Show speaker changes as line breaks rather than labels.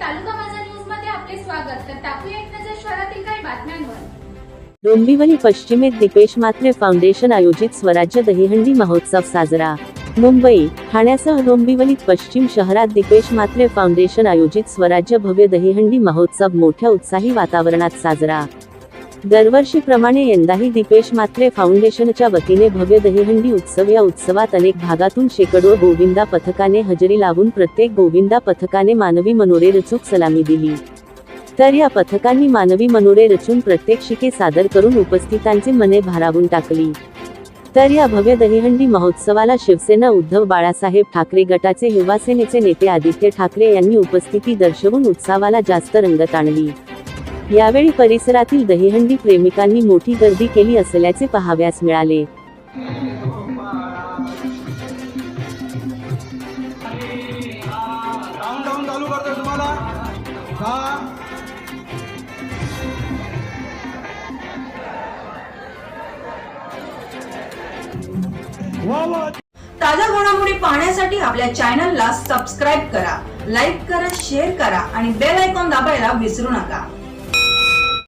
तालुका माझा न्यूजमध्ये आपले स्वागत. तर टाकूया एक नजर शहरातील काही बातम्यांवर.
डोंबिवली पश्चिमेत दीपेश मात्रे फाउंडेशन आयोजित स्वराज्य दहीहंडी महोत्सव साजरा. मुंबई ठाण्यासह डोंबिवलीत पश्चिम शहरात दीपेश मात्रे फाउंडेशन आयोजित स्वराज्य भव्य दहीहंडी महोत्सव मोठ्या उत्साही वातावरणात साजरा. दरवर्षीप्रमाणे यंदाही दीपेश मात्रे फाउंडेशनच्या वतीने भव्य दहीहंडी उत्सव या उत्सवात अनेक भागातून शेकडो गोविंदा पथकाने हजेरी लावून प्रत्येक गोविंदा पथकाने मानवी मनोरे रचूक सलामी दिली. तर या पथकांनी मानवी मनोरे रचून प्रत्यक्षिके सादर करून उपस्थितांची मने भारावून टाकली. तर या भव्य दहीहंडी महोत्सवाला शिवसेना उद्धव बाळासाहेब ठाकरे गटाचे युवासेनेचे नेते आदित्य ठाकरे यांनी उपस्थिती दर्शवून उत्सवाला जास्त रंगत आणली. यावेळी परिसरातील दहीहंडी प्रेमिकांनी मोठी गर्दी केली असल्याचे पाहाव्यास मिळाले.
ताज्या घडामोडी पाहण्यासाठी आपल्या चॅनलला सबस्क्राईब करा लाईक करा शेअर करा आणि बेल आयकॉन दाबायला विसरू नका.